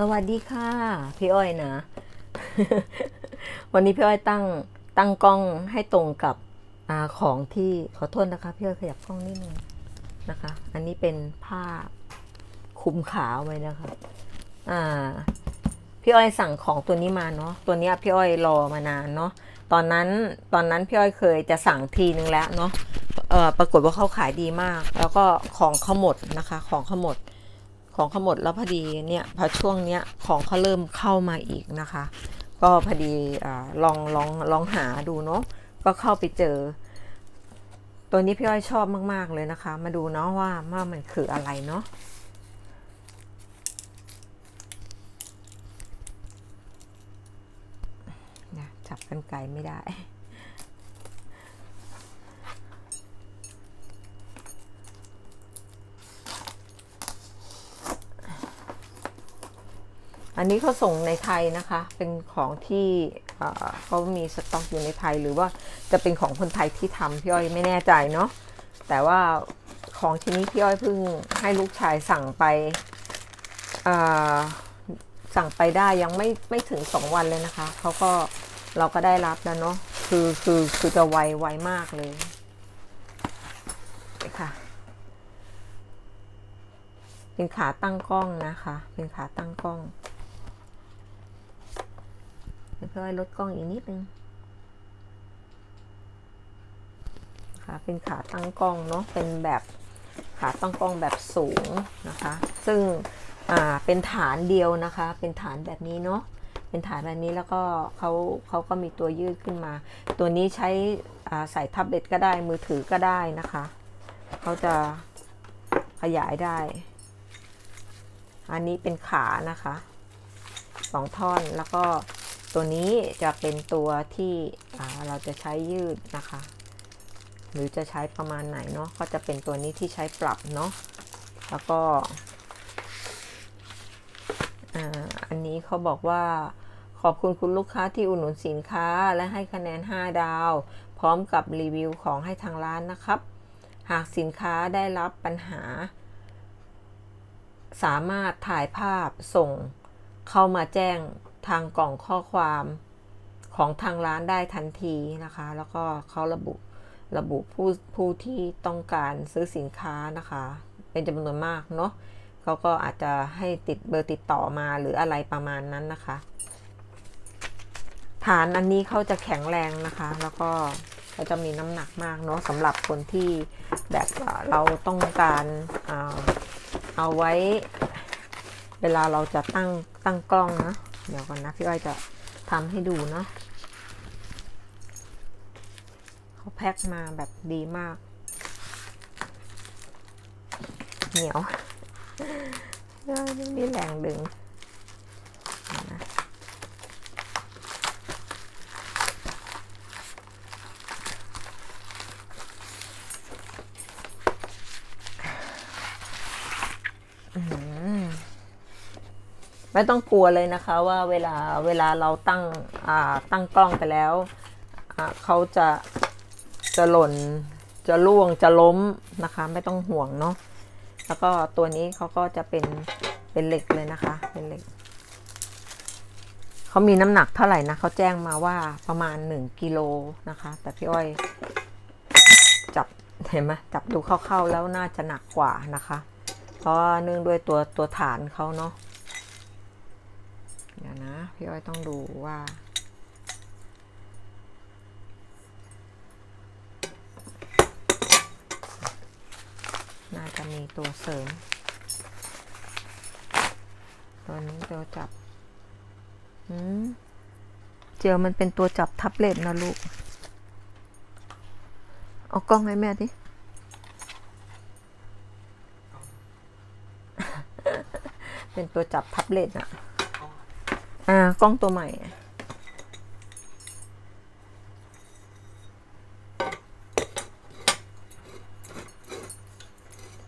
สวัสดีค่ะ พี่อ้อยนะ วันนี้พี่อ้อยตั้งตั้งกล้องให้ตรงกับอของที่ขอโทษนะคะพี่อ้อยขยับกล้องนิดนึงนะคะ อันนี้เป็นผ้าคลุมขาไว้นะคะ อ่า พี่อ้อยสั่งของตัวนี้มาเนาะตัวนี้พี่อ้อยรอมานานเนาะตอนนั้นตอนนั้นพี่อ้อยเคยจะสั่งทีนึงแล้วเนาะเออปรากฏว่าเขาขายดีมาก แล้วก็ของเขาหมดนะคะ ของเขาหมด ของเขาหมดแล้วพอดีเนี่ยพอช่วงเนี้ยของเขาเริ่มเข้ามาอีกนะคะ ก็พอดีอลองลองลองหาดูเนาะก็เข้าไปเจอ ตัวนี้พี่อ้อยชอบมาก ๆ เลยนะคะ มาดูเนาะว่าว่ามันคืออะไรเนาะจับกันไกลไม่ได้ อันนี้เขาส่งในไทยนะคะ เป็นของที่เขามีสต็อกอยู่ในไทย หรือว่าจะเป็นของคนไทยที่ทำพี่อ้อยไม่แน่ใจเนาะ แต่ว่าของชิ้นนี้พี่อ้อยเพิ่งให้ลูกชายสั่งไปสั่งไปได้ยังไม่ไม่ถึงสองวันเลยนะคะ เขาก็เราก็ได้รับแล้วเนาะ คือคือคือจะไวไวมากเลยค่ะ เป็นขาตั้งกล้องนะคะ เป็นขาตั้งกล้อง เพื่อ้อยลดกล้องอีกนิดนึงค่ะเป็นขาตั้งกล้องเนาะเป็นแบบขาตั้งกล้องแบบสูงนะคะ ซึ่งอ่าเป็นฐานเดียวนะคะ เป็นฐานแบบนี้เนาะเป็นฐานแบบนี้แล้วก็เขาเขาก็มีตัวยืดขึ้นมา ตัวนี้ใช้อ่าใส่แท็บเล็ตก็ได้มือถือก็ได้นะคะเขาจะขยายได้ อันนี้เป็นขานะคะสองท่อนแล้วก็ ตัวนี้จะเป็นตัวที่เราจะใช้ยืดนะคะ หรือจะใช้ประมาณไหนเนาะก็จะเป็นตัวนี้ที่ใช้ปรับเนาะแล้วก็อันนี้เขาบอกว่าขอบคุณคุณลูกค้าที่อุดหนุนสินค้าและให้คะแนน 5 ดาว พร้อมกับรีวิวของให้ทางร้านนะครับ หากสินค้าได้รับปัญหา สามารถถ่ายภาพส่งเข้ามาแจ้ง ทางกล่องข้อความของทางร้านได้ทันทีนะคะ แล้วก็เขาระบุระบุผู้ผู้ที่ต้องการซื้อสินค้านะคะ เป็นจำนวนมากเนาะเขาก็อาจจะให้ติดเบอร์ติดต่อมาหรืออะไรประมาณนั้นนะคะ ฐานอันนี้เขาจะแข็งแรงนะคะ แล้วก็เขาจะมีน้ำหนักมากเนาะสำหรับคนที่แบบเราต้องการอ่าเอาไว้ เวลาเราจะตั้งตั้งกล้องนะ เดี๋ยวก่อนนะพี่อ้อยจะทำให้ดูเนาะเขาแพ็คมาแบบดีมาก เหนียวไม่มีแรงดึงเดี๋ยวนะ ไม่ต้องกลัวเลยนะคะว่าเวลาเวลาเราตั้งตั้งกล้องไปแล้วเขาจะจะหล่นจะล่วงจะล้มนะคะ ไม่ต้องห่วงเนาะแล้วก็ตัวนี้เขาก็จะเป็นเป็นเหล็กเลยนะคะ เป็นเหล็กเขามีน้ำหนักเท่าไหร่นะเขาแจ้งมาว่าประมาณ1กิโลนะคะ แต่พี่อ้อยจับเห็นไหมจับดูคร่าๆแล้วน่าจะหนักกว่านะคะ เพราะเนื่องด้วยตัวตัวฐานเขาเนาะ เดี๋ยวนะ พี่อ้อยต้องดูว่า น่าจะมีตัวเสริม ตัวนี้ตัวจับอืมเจลมันเป็นตัวจับแท็บเล็ตนะลูก เอากล้องให้แม่ดิเป็นตัวจับแท็บเล็ตอะ อ่ากล้องตัวใหม่อะ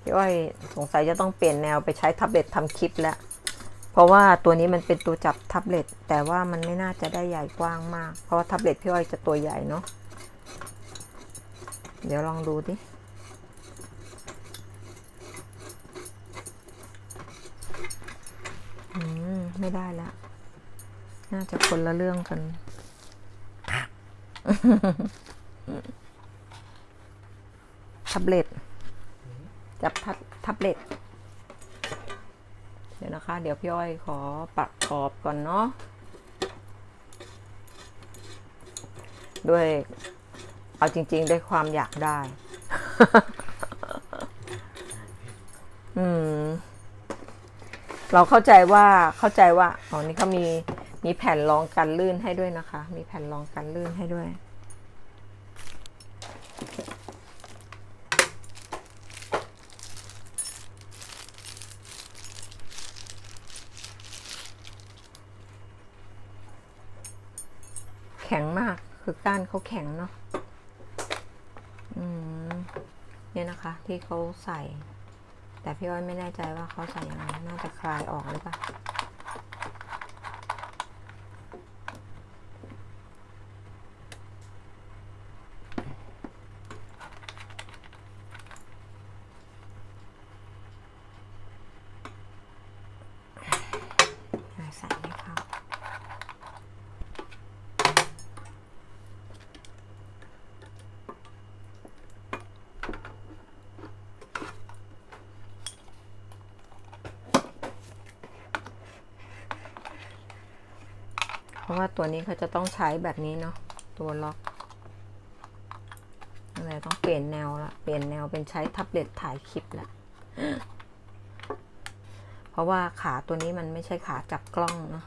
พี่อ้อยสงสัยจะต้องเปลี่ยนแนวไปใช้แท็บเล็ตทำคลิปแล้ว เพราะว่าตัวนี้มันเป็นตัวจับแท็บเล็ตแต่ว่ามันไม่น่าจะได้ใหญ่กว้างมาก เพราะว่าแท็บเล็ตพี่อ้อยจะตัวใหญ่เนาะเดี๋ยวลองดูดิอืมไม่ได้แล้ว น่าจะคนละเรื่องกัน ทับเล็ตจับทับทับเล็ตเดี๋ยวนะคะ เดี๋ยวพี่อ้อยขอปักขอบก่อนเนาะ ด้วย เอาจริง ๆ ได้ความอยากได้ อืม เราเข้าใจว่าเข้าใจว่า อ๋อ นี่เขามี มีแผ่นรองกันลื่นให้ด้วยนะคะ มีแผ่นรองกันลื่นให้ด้วย แข็งมากคือก้านเขาแข็งเนาะอืมเนี่ยนะคะ ที่เขาใส่ แต่พี่อ้อยไม่แน่ใจว่าเขาใส่ยังไง น่าจะคลายออกหรือเปล่า ราะว่าตัวนี้เขาจะต้องใช้แบบนี้เนาะตัวล็อกอะไรต้องเปลี่ยนแนวละเปลี่ยนแนวเป็นใช้แท็บเล็ตถ่ายคลิปละเพราะว่าขาตัวนี้มันไม่ใช่ขาจับกล้องเนาะ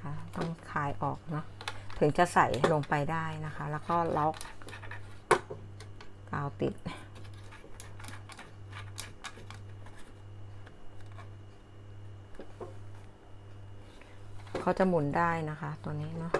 ค่ะต้องคลายออกเนาะ ถึงจะใส่ลงไปได้นะคะ แล้วก็ล็อกกาวติด เขาจะหมุนได้นะคะตัวนี้เนาะ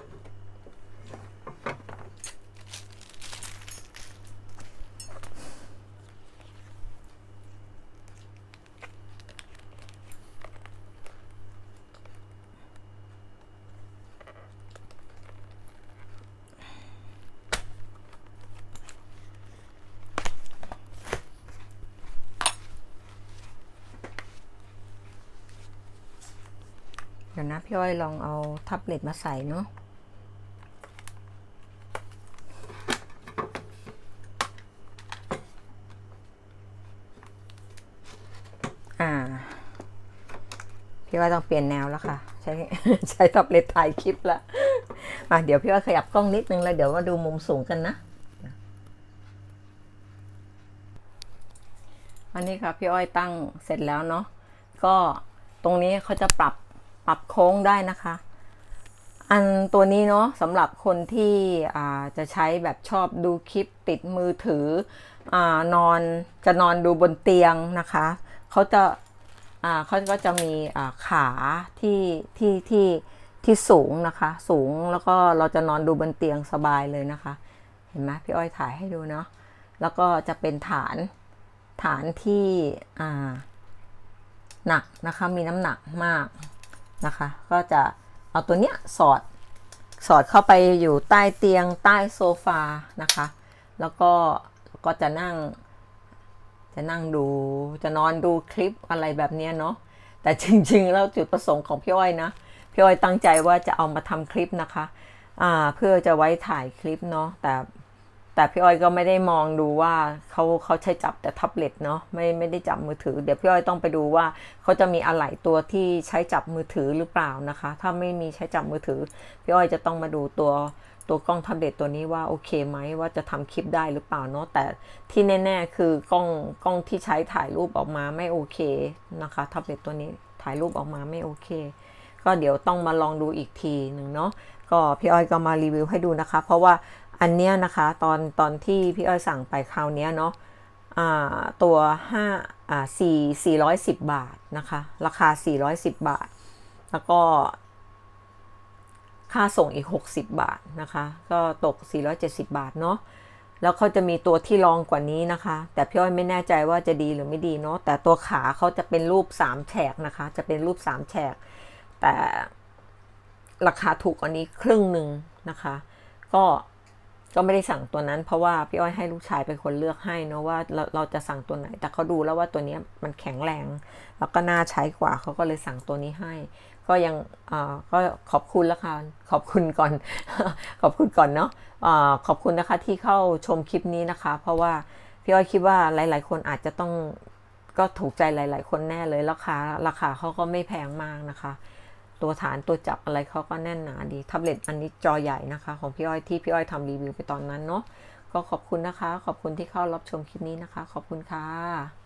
เดี๋ยวนะพี่อ้อยลองเอาแทับเล็ตมาใส่เนาะอ่าพี่ว่าต้องเปลี่ยนแนวแล้วค่ะ ใช้ใช้ท็บเลตถ่ายคลิปละมาเดี๋ยวพี่ว่าขยับกล้องนิดนึงแล้วเดี๋ยวมาดูมุมสูงกันนะอันนี้ค่ะพี่อ้อยตั้งเสร็จแล้วเนาะก็ตรงนี้เขาจะปรับ ปรับโค้งได้นะคะ อันตัวนี้เนาะสำหรับคนที่จะใช้แบบชอบดูคลิปติดมือถืออนอนจะนอนดูบนเตียงนะคะเขาจะเขาก็จะมีขาที่ที่ที่ที่สูงนะคะ สูงแล้วก็เราจะนอนดูบนเตียงสบายเลยนะคะ เห็นไหมพี่อ้อยถ่ายให้ดูเนาะแล้วก็จะเป็นฐานฐานที่หนักนะคะมีน้ำหนักมาก นะคะ ก็จะเอาตัวเนี้ยสอดสอดเข้าไปอยู่ใต้เตียงใต้โซฟานะคะ แล้วก็ก็จะนั่ง จะนั่งดูจะนอนดูคลิปอะไรแบบเนี้ยเนาะแต่จริงๆแล้วจุดประสงค์ของพี่อ้อยนะพี่อ้อยตั้งใจว่าจะเอามาทำคลิปนะคะ อ่าเพื่อจะไว้ถ่ายคลิปเนาะแต่ แต่พี่อ้อยก็ไม่ได้มองดูว่าเขาเขาใช้จับแต่แท็บเล็ตเนาะไม่ไม่ได้จับมือถือ เดี๋ยวพี่อ้อยต้องไปดูว่าเขาจะมีอะไหล่ตัวที่ใช้จับมือถือหรือเปล่านะคะ ถ้าไม่มีใช้จับมือถือ พี่อ้อยจะต้องมาดูตัวตัวกล้องแท็บเล็ตตัวนี้ว่าโอเคไหมว่าจะทำคลิปได้หรือเปล่าเนาะแต่ที่แน่ ๆ คือกล้องกล้องที่ใช้ถ่ายรูปออกมาไม่โอเคนะคะแท็บเล็ตตัวนี้ถ่ายรูปออกมาไม่โอเค ก็เดี๋ยวต้องมาลองดูอีกทีหนึ่งเนาะก็พี่อ้อยก็มารีวิวให้ดูนะคะ เพราะว่า อันเนี้ยนะคะตอนตอนที่พี่อ้อยสั่งไปคราวเนี้ยเนาะอ่าตัว5อ่า4 410 บาทนะคะ ราคา 410 บาท แล้วก็ค่าส่งอีก 60 บาทนะคะ ก็ตก 470 บาทเนาะแล้วเขาจะมีตัวที่รองกว่านี้นะคะ แต่พี่อ้อยไม่แน่ใจว่าจะดีหรือไม่ดีเนาะแต่ตัวขาเขาจะเป็นรูป3แฉกนะคะ จะเป็นรูป3แฉก แต่ราคาถูกกว่านี้ครึ่งหนึ่งนะคะ ก็ ก็ไม่ได้สั่งตัวนั้น เพราะว่าพี่อ้อยให้ลูกชายเป็นคนเลือกให้เนอะว่าเราเราจะสั่งตัวไหน แต่เขาดูแล้วว่าตัวนี้มันแข็งแรงแล้วก็น่าใช้กว่าเขาก็เลยสั่งตัวนี้ให้ ก็ยังอ่าก็ขอบคุณแล้วค่ะขอบคุณก่อน ขอบคุณก่อนเนาะอ่าขอบคุณนะคะที่เข้าชมคลิปนี้นะคะ เพราะว่าพี่อ้อยคิดว่าหลาย ๆ คนอาจจะต้องก็ถูกใจหลาย ๆ คนแน่เลยราคาราคาเขาก็ไม่แพงมากนะคะ ตัวฐานตัวจับอะไรเขาก็แน่นหนาดีแท็บเล็ตอันนี้จอใหญ่นะคะ ของพี่อ้อยที่พี่อ้อยทำรีวิวไปตอนนั้นเนาะก็ขอบคุณนะคะ ขอบคุณที่เข้ารับชมคลิปนี้นะคะ ขอบคุณค่ะ